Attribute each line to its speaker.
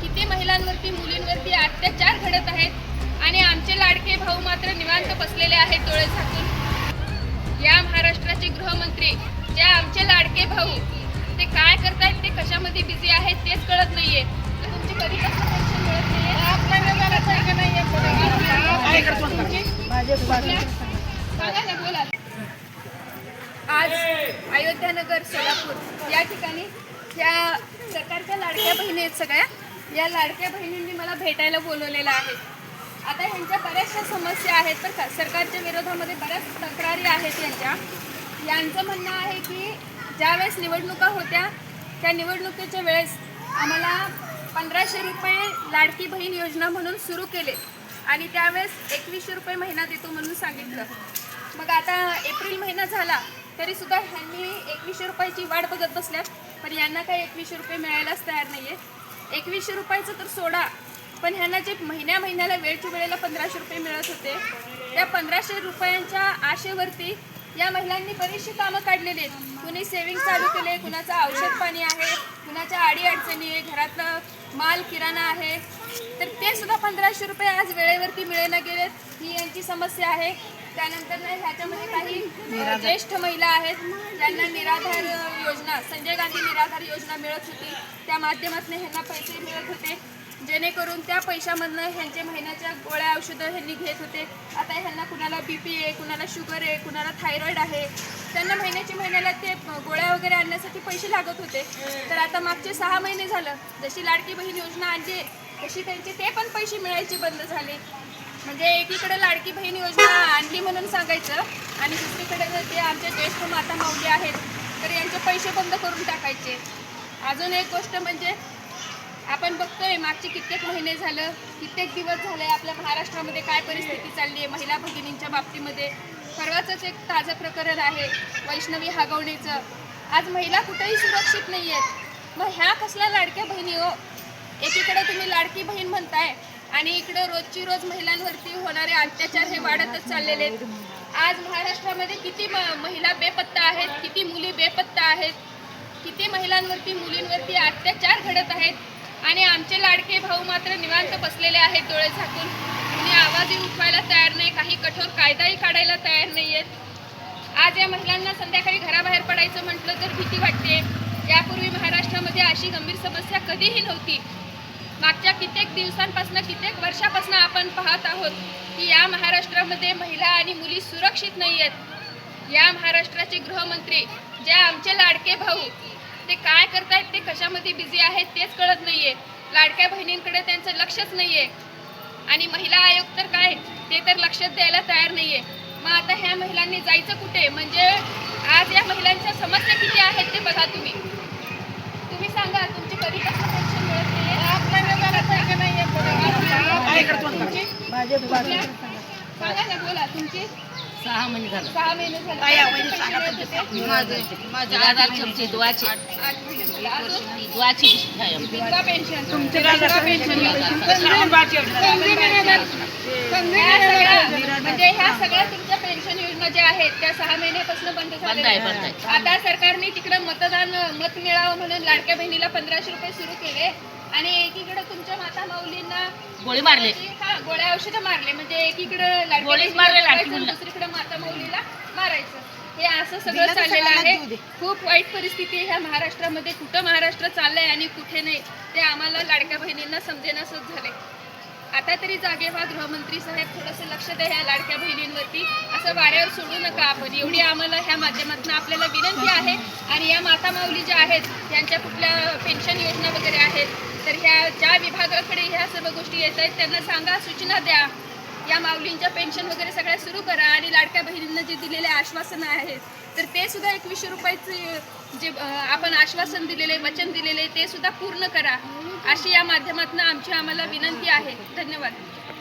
Speaker 1: किती महिलांवरती मुलींवरती अत्याचार घडत आहेत आणि आमचे लाडके भाऊ मात्र निवांत बसलेले आहेत डोळे झाकून. या महाराष्ट्राचे गृहमंत्री जे आमचे लाडके भाऊ ते काय करतायत ते कशामध्ये बिझी आहेत तेच कळत नाहीये. तर तुमची कधी कसं पेन्शन मिळत नाहीये तुमची? सांगा ना बोला आज अयोध्यानगर सोलापूर या ठिकाणी या सरकारच्या लाडक्या बहिणी आहेत सगळ्या. या लाडक्या बहिणींनी मला भेटायला बोलवलेलं आहे. आता ह्यांच्या बऱ्याचशा समस्या आहेत बरं का. सरकारच्या विरोधामध्ये बऱ्याच तक्रारी आहेत यांच्या. यांचं म्हणणं आहे की ज्यावेळेस निवडणुका होत्या त्या निवडणुकीच्या वेळेस आम्हाला पंधराशे रुपये लाडकी बहीण योजना म्हणून सुरू केले. आणि त्यावेळेस एकवीसशे रुपये महिना देतो म्हणून सांगितलं. मग आता एप्रिल महिना झाला तरी सुद्धा ह्यांनी एकवीसशे रुपयाची वाट बघत बसल्यात. पण यांना काही एकवीसशे रुपये मिळायलाच तयार नाही आहे एकवीसशे रुपयाचं तर सोडा पण ह्यांना जे महिन्या महिन्याला वेळच्या वेळेला पंधराशे रुपये मिळत होते त्या पंधराशे रुपयांच्या आशेवरती या महिलांनी बरीचशी कामं काढलेली आहेत. कुणी सेविंग चालू केले कुणाचं औषध पाणी आहे कुणाच्या आडी अडचणी आहे घरातलं माल किराणा आहे तर ते सुद्धा पंधराशे रुपये आज वेळेवरती मिळेना गेलेत. ही यांची समस्या आहे. त्यानंतर ह्याच्यामध्ये काही ज्येष्ठ महिला आहेत. ज्यांना निराधार योजना संजय गांधी निराधार योजना मिळत होती. त्या माध्यमातून ह्यांना पैसे मिळत होते. जेणेकरून त्या पैशामधनं ह्यांचे महिन्याच्या गोळ्या औषधं ह्यांनी घेत होते. आता ह्यांना कुणाला बी पी आहे कुणाला शुगर आहे कुणाला थायरॉईड आहे. त्यांना महिन्याच्या महिन्याला ते गोळ्या वगैरे आणण्यासाठी पैसे लागत होते. तर आता मागचे सहा महिने झालं. जशी लाडकी बहीण योजना आणली तशी त्यांचे ते पण पैसे मिळायचे बंद झाले. म्हणजे एकीकडे लाडकी बहीण योजना आणली म्हणून सांगायचं आणि दुसरीकडे जर ते आमच्या ज्येष्ठ माता माऊली आहेत तर यांचे पैसे बंद करून टाकायचे. अजून एक गोष्ट म्हणजे आपण बघतोय मागचे कित्येक महिने झालं कित्येक दिवस झाले आपल्या महाराष्ट्रामध्ये काय परिस्थिती चालली आहे महिला भगिनींच्या बाबतीमध्ये. परवाचंच एक ताजं प्रकरण आहे वैष्णवी हागवणीचं. आज महिला कुठेही सुरक्षित नाही आहेत मग ह्या कसल्या लाडक्या बहिणी हो? एकीकडे तुम्ही लाडकी बहीण म्हणताय आणि इकडे रोजची रोज महिलांवरती होणारे अत्याचार हे वाढतच चाललेले आहेत. आज महाराष्ट्रामध्ये किती म- महिला बेपत्ता आहेत किती मुली बेपत्ता आहेत किती महिलांवरती मुलींवरती अत्याचार घडत आहेत आणि आमचे लाडके भाऊ मात्र निवांत बसलेले आहेत डोळे झाकून. कुणी आवाजही उठवायला तयार नाही काही कठोर कायदाही काढायला तयार नाही आहेत आज या महिलांना संध्याकाळी घराबाहेर पडायचं म्हटलं तर भीती वाटते यापूर्वी महाराष्ट्रामध्ये अशी गंभीर समस्या कधीही नव्हती. मागच्या कित्येक दिवसांपासून कित्येक वर्षापासून आपण पाहत आहोत की या महाराष्ट्रामध्ये महिला आणि मुली सुरक्षित नाही आहेत. या महाराष्ट्राचे गृहमंत्री जे आमचे लाडके भाऊ ते काय करतायत ते कशामध्ये बिझी आहेत तेच कळत नाही आहे लाडक्या बहिणींकडे त्यांचं लक्षच नाहीये. आणि महिला आयोग तर काय ते तर लक्षात द्यायला तयार नाहीये. मग आता ह्या महिलांनी जायचं कुठे? म्हणजे आज या महिलांच्या समस्या किती आहेत ते बघा तुम्ही. तुम्ही सांगा तुम्ही कधी कसं पेन्शन मिळत नाहीये कुठल्या? सांगा ना बोला तुमची?
Speaker 2: सहा महिने झालं.
Speaker 1: सहा महिने झाले.
Speaker 2: काय
Speaker 1: किती
Speaker 2: आवडीचं
Speaker 1: पैसे
Speaker 2: सांगा
Speaker 1: मिळत होते?
Speaker 2: माझं माझं आधार चमचे दुवाचे
Speaker 1: आठ महिने झाले. अजून?
Speaker 2: दुवाची
Speaker 1: विधवा पेन्शन
Speaker 3: तुमचे
Speaker 1: विधवा पेन्शन ह्या सगळ्या- म्हणजे ह्या सगळ्या तुमच्या पेन्शन योजना ज्या आहेत त्या सहा महिन्यापासून बंद. आता सरकारने तिकडे मतदान मत मिळावं म्हणून लाडक्या बहिणीला पंधराशे रुपये सुरू केले. आणि एकीकडे तुमच्या माता माऊलींना
Speaker 2: गोळी मारले.
Speaker 1: हा गोळ्या औषधं मारले. म्हणजे एकीकडे लाडक्या
Speaker 2: गोळीच मारले लाडकी मुलीला.
Speaker 1: दुसरीकडे माता माऊलीला मारायचं. हे असं सगळं चाललेलं आहे. खूप वाईट परिस्थिती आहे ह्या महाराष्ट्रामध्ये. कुठं महाराष्ट्र चाललंय आणि कुठे नाही ते आम्हाला लाडक्या बहिणींना समजेनासच झाले आता तरी जागे व्हा गृहमंत्री साहेब थोडंसं लक्ष द्या ह्या लाडक्या बहिणींवरती. असं वाऱ्यावर सोडू नका आपण. एवढी आम्हाला ह्या माध्यमातून आपल्याला विनंती आहे. आणि या माता माऊली ज्या आहेत त्यांच्या कुठल्या पेन्शन योजना वगैरे आहेत तर ह्या ज्या विभागाकडे ह्या सर्व गोष्टी येत आहेत त्यांना सांगा सूचना द्या. या माऊलींच्या पेन्शन वगैरे सगळ्या सुरू करा आणि लाडक्या बहिणींना जे दिलेले आश्वासनं आहेत तर ते सुद्धा एकवीसशे रुपयाचे जे आपण आश्वासन दिलेले वचन दिलेले ते सुद्धा पूर्ण करा. अशी या माध्यमातून आमची आम्हाला विनंती आहे. धन्यवाद.